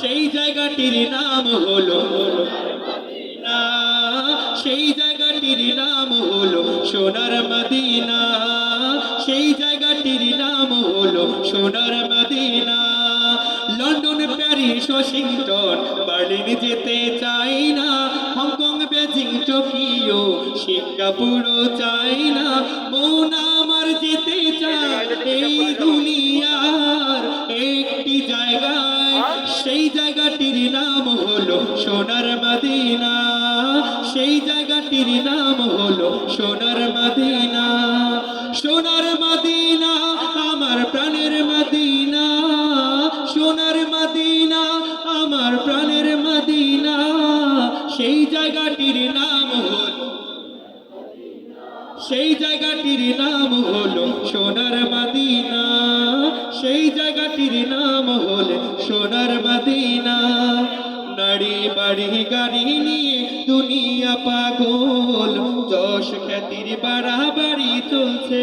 সেই জায়গাটির নাম হলো সেই জায়গাটির নাম হলো সোনার মদিনা। সেই জায়গাটির নাম হলো Sonar Madina. London, Paris, Washington, Berlin যেতে চাই না। হংকং, বেজিং, টোকিও সিঙ্গাপুরও চাই না। মন আমার যেতে চায়। এই দুনিয়ার একটি জায়গায় সেই জায়গাটির নাম হলো সোনার মদিনা। সেই জায়গাটির নাম হলো সোনার মদিনা। সোনার মদিনা, আমার প্রাণের মদিনা। সোনার মদিনা, আমার প্রাণের মদিনা। সেই জায়গাটির নাম হলো সেই জায়গাটির নাম হলো সোনার মদিনা। সেই জায়গাটির নাম হলে সোনার মদিনা। নারী বাড়ি, গাড়ি নিয়ে দুনিয়া পাগল। যশ খ্যাতির বাড়াবাড়ি চলছে